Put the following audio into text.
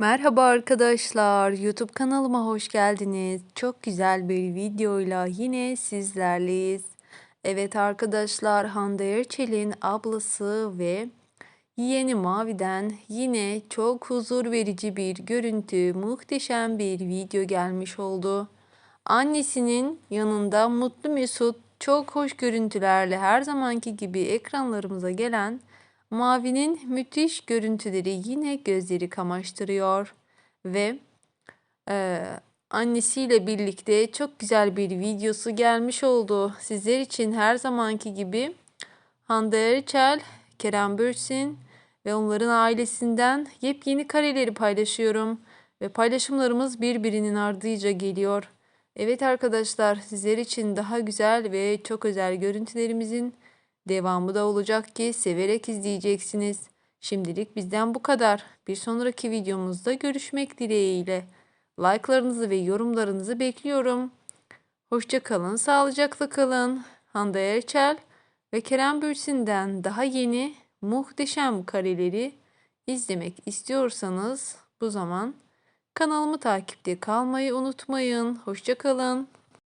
Merhaba arkadaşlar, YouTube kanalıma hoş geldiniz. Çok güzel bir videoyla yine sizlerleyiz. Evet arkadaşlar, Hande Erçel'in ablası ve yeğeni Mavi'den yine çok huzur verici bir görüntü, muhteşem bir video gelmiş oldu. Annesinin yanında mutlu mesut, çok hoş görüntülerle her zamanki gibi ekranlarımıza gelen Mavi'nin müthiş görüntüleri yine gözleri kamaştırıyor ve eee, annesiyle birlikte çok güzel bir videosu gelmiş oldu. Sizler için her zamanki gibi Hande Erçel, Kerem Bürsin ve onların ailesinden yepyeni kareleri paylaşıyorum. Ve paylaşımlarımız birbirinin ardıyla geliyor. Evet arkadaşlar sizler için daha güzel ve çok özel görüntülerimizin devamı da olacak ki severek izleyeceksiniz. Şimdilik bizden bu kadar. Bir sonraki videomuzda görüşmek dileğiyle. Like'larınızı ve yorumlarınızı bekliyorum. Hoşça kalın, sağlıcakla kalın. Hande Erçel ve Kerem Bürsin'den daha yeni muhteşem kareleri izlemek istiyorsanız bu zaman kanalımı takipte kalmayı unutmayın. Hoşça kalın.